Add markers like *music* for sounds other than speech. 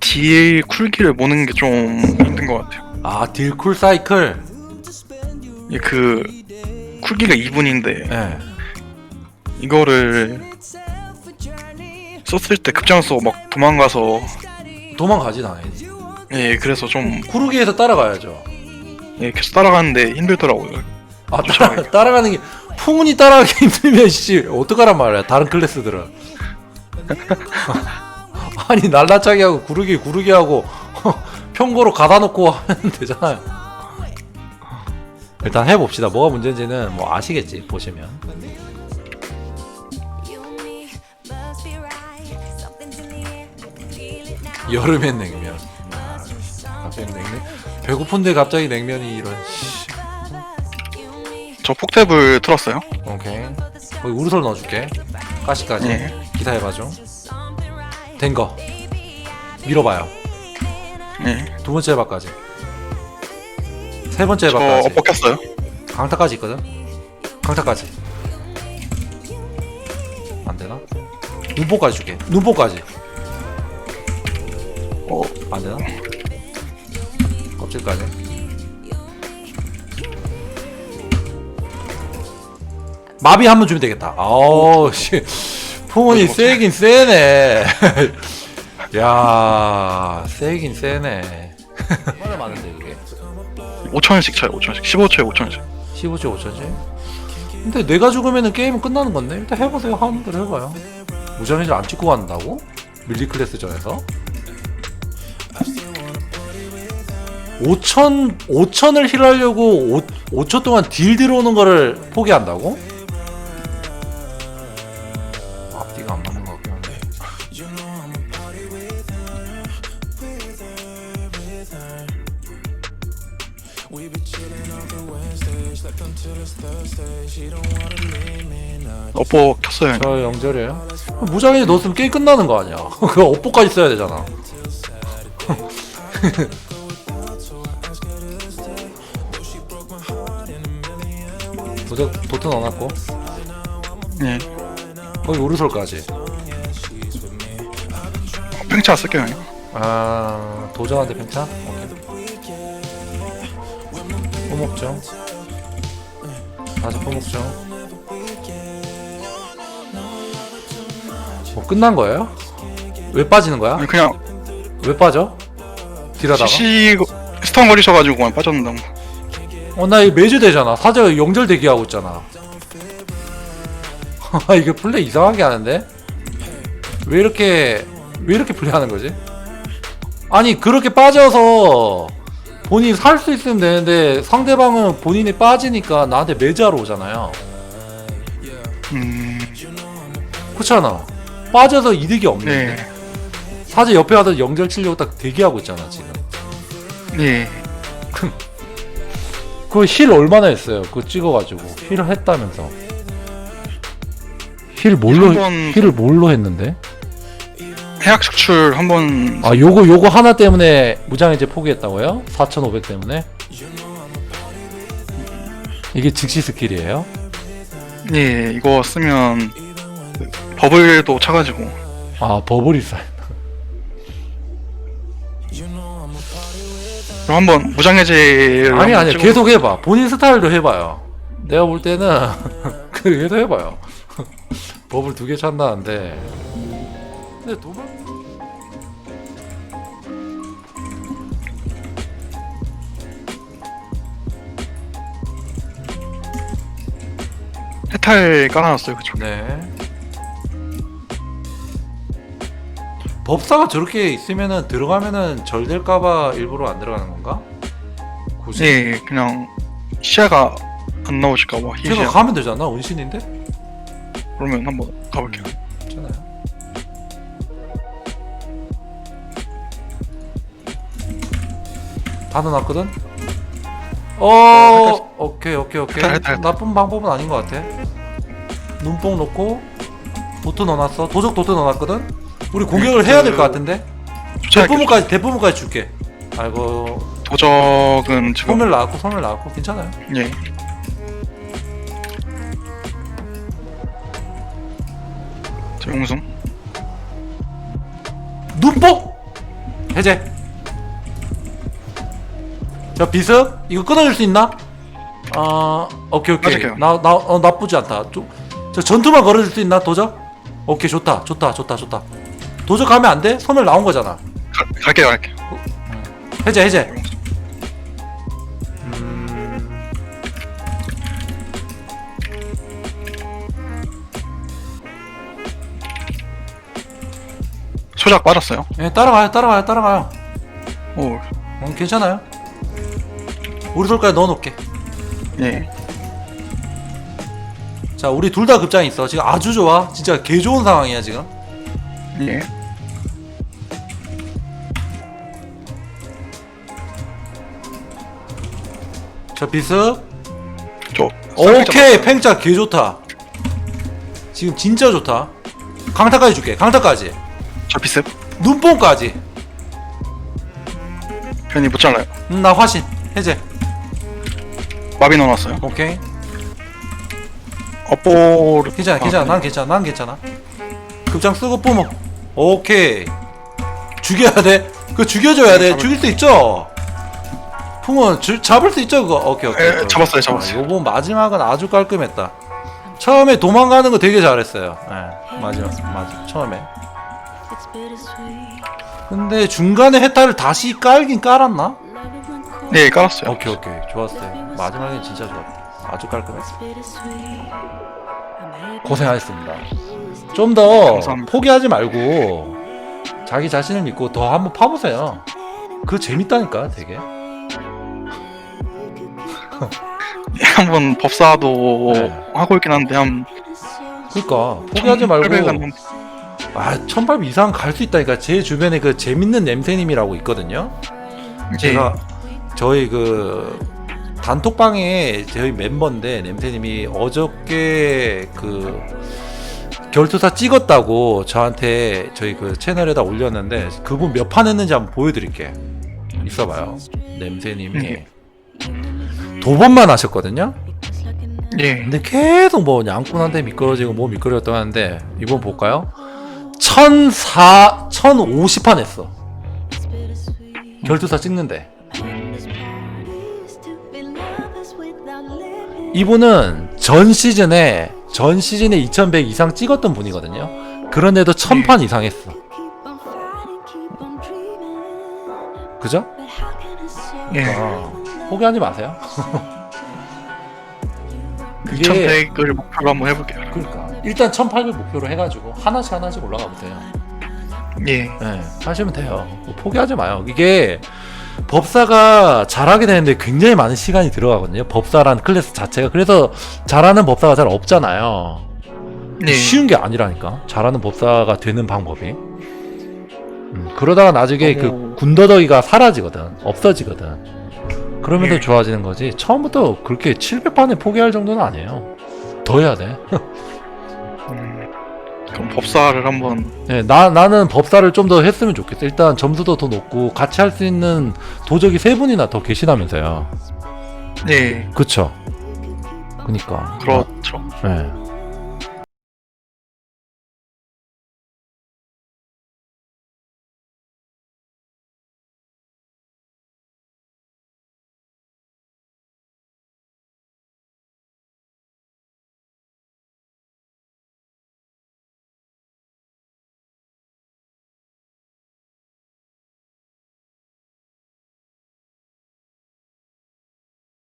딜 쿨기를 모는 게 좀 힘든 것 같아요. 아 딜쿨 사이클. 이게 그 쿨기가 2분인데 예. 이거를 썼을 때 급장소 막 도망가서 도망가진 않아야지. 예 그래서 좀 구르기에서 따라가야죠. 예, 계속 따라가는데 힘들더라고요. 아 따라, *laughs* 따라가는 게 풍운이 따라가기 힘들면 씨 어떡하란 말이야 다른 클래스들은 *laughs* *laughs* 아니 날라차기 하고 구르기 구르기 하고 *laughs* 평고로 가다 놓고 하면 되잖아요. 일단 해봅시다. 뭐가 문제인지는 뭐 아시겠지 보시면. 여름엔 냉면. 아, 갑자기 냉면? 배고픈데 갑자기 냉면이 이런 씨. 저 폭탭을 틀었어요. 오케이. 거기 우르솔 넣어줄게. 가시까지. 네. 기사해봐줘 된 거. 밀어봐요. 예, 두 번째 해바까지. 세 번째 저 해바까지. 엇박 켰어요. 강타까지 있거든? 강타까지. 안 되나? 눈보까지 줄게. 눈보까지. 어, 안 되나? 껍질까지. 마비 한 번 주면 되겠다. 아우 씨 어이구, 세긴 세네 *laughs* 야 세긴 세네 얼마나 많은데 그게 5천원씩 차요. 5천원씩. 15초에 5천원씩. 15초 5천지 근데 내가 죽으면은 게임은 끝나는 건데 일단 해보세요 하는 대로 해봐요 무전회를 안 찍고 간다고? 밀리 클래스전에서 5천 5천을 힐하려고 5, 5초 동안 딜 들어오는 거를 포기한다고? 엇박 켰어요. 저 영절이에요 무장에 넣었으면 게임 끝나는 거 아니야 *laughs* 그거 업보까지 써야 되잖아 도트, 도트 넣어놨고 예. 거기 우르솔까지 팽차 쓸게요. 아 도전한테 팽차? 오케이 포목정 다시 포목정 뭐 끝난 거예요? 왜 빠지는 거야? 그냥 왜 빠져? 딜하다가? CC 스턴 걸리셔가지고 그냥 빠졌는데 뭐. 어나 이거 매주 되잖아 사자 영절 대기하고 있잖아 *laughs* 이게 플레이 이상하게 하는데? 왜 이렇게 왜 이렇게 플레이하는 거지? 아니 그렇게 빠져서 본인이 살 수 있으면 되는데 상대방은 본인이 빠지니까 나한테 매주하러 오잖아요 음, 그렇잖아 빠져서 이득이 없는데 네. 사자 옆에 와서 영절 치려고 딱 대기하고 있잖아 지금 *laughs* 예. 그힐 얼마나 했어요? 그거 찍어가지고 힐을 했다면서 힐 뭘로 한 번 힐을 뭘로 했는데? 해약 축출 한번 아 요거 요거 하나 때문에 무장해제 포기했다고요? 4,500 때문에? 이게 즉시 스킬이에요? 예, 이거 쓰면 그 버블도 차가지고 아 버블이 쌓 그럼 한번 무장해제를 아니 아니 계속 해봐 본인 스타일로 해봐요 내가 볼 때는 *laughs* 그 계속 해봐요 *laughs* 버블 두 개 찬다는데 근데 도발 해탈 깔아놨어요 그쵸 네. 법사가 저렇게 있으면은 들어가면은 절될까봐 일부러 안 들어가는 건가? 굳이? 예 그냥 시야가 안 나오실까봐 제가 가면 되잖아 은신인데? 그러면 한번 가볼게요. 다 넣어놨거든? 어, 오케이, 오케이, 오케이. 했다, 했다. 나쁜 방법은 아닌 것 같아. 눈뽕 넣고, 도트 넣어놨어. 도적 도트 넣어놨거든? 우리 공격을 해야 될 것 같은데? 대포문까지, 대포문까지 줄게. 아이고, 도적은 지금 소멸 나왔고, 소멸 나왔고, 괜찮아요. 예저 용숨 눈뽕 해제 자 비습 이거 끊어줄 수 있나? 아 오케이 오케이. 맞을게요. 나나 어, 나쁘지 않다. 좀, 저 전투만 걸어줄 수 있나 도적? 오케이 좋다 좋다 좋다 좋다. 도적 가면 안 돼? 소멸 나온 거잖아. 가, 갈게요 갈게요. 해제 해제. 소작 빠졌어요. 예 따라가요 따라가요 따라가요. 오. 음, 괜찮아요 우리 돌까지 넣어놓을게. 예. 자 우리 둘 다 급장이 있어. 지금 아주 좋아. 진짜 개 좋은 상황이야 지금. 예. 자 비습 저 오케이 팽자 개 좋다. 지금 진짜 좋다. 강타까지 줄게 강타까지. 저 비습 눈뽕까지. 괜히 못 잘라요. 음, 나 화신. 해제 마비 넣어놨어요? 오케이. 업보를 괜찮아 아, 괜찮아 난 괜찮아 난 괜찮아. 급장 쓰고 뿜어. 오케이. 죽여야 돼 그 죽여줘야 돼. 죽일 수 있죠? 풍은 주, 잡을 수 있죠 그거? 오케이 오케이 에, 오케이. 잡았어요, 잡았어요. 아, 요번 마지막은 아주 깔끔했다. 처음에 도망가는 거 되게 잘했어요. 예 마지막 맞아 처음에. 근데 중간에 해탈을 다시 깔긴 깔았나? 네 깔았어요. 오케이 오케이. 좋았어요 마지막엔 진짜 좋았다 아주 깔끔했어 고생하셨습니다. 좀 더. 포기하지 말고 자기 자신을 믿고 더 한번 파보세요. 그거 재밌다니까 되게. *laughs* 한번 법사도 네. 하고 있긴 한데 한 그러니까 포기하지 말고 1800 한- 아 천발 이상 갈 수 있다니까. 제 주변에 그 재밌는 냄새님이라고 있거든요. 제가 저희 그 단톡방에 저희 멤버인데 냄새님이 어저께 그 결투사 찍었다고 저한테 저희 그 채널에다 올렸는데 그분 몇 판 했는지 한번 보여드릴게. 있어봐요. 냄새님이. 네. 도번만 하셨거든요? 예. 근데 계속 뭐 양꾼한테 미끄러지고 뭐 미끄러졌다고 하는데 이번 볼까요? 1004 1050판 했어. 결투사 찍는데 이분은 전 시즌에 전 시즌에 2100 이상 찍었던 분이거든요. 그런데도 1000판 이상 했어. 그죠? 예. 아, 포기하지 마세요. *laughs* 그게 2100을 목표로 한번 해볼게요 그러니까 일단 1800 목표로 해가지고 하나씩 하나씩 올라가 보세요. 예 네, 하시면 돼요. 뭐 포기하지 마요. 이게 법사가 잘하게 되는데 굉장히 많은 시간이 들어가거든요. 법사라는 클래스 자체가 그래서 잘하는 법사가 잘 없잖아요. 예. 쉬운 게 아니라니까. 잘하는 법사가 되는 방법이. 음, 그러다가 나중에 어머. 그 군더더기가 사라지거든. 없어지거든. 그러면서 예. 좋아지는 거지. 처음부터 그렇게 700판에 포기할 정도는 아니에요. 더 해야 돼. *laughs* 음, 그럼 법사를 한번 네, 나, 나는 법사를 좀 더 했으면 좋겠어. 일단 점수도 더 높고 같이 할 수 있는 도적이 세 분이나 더 계시다면서요. 예 그쵸? 그니까. 그렇죠 네.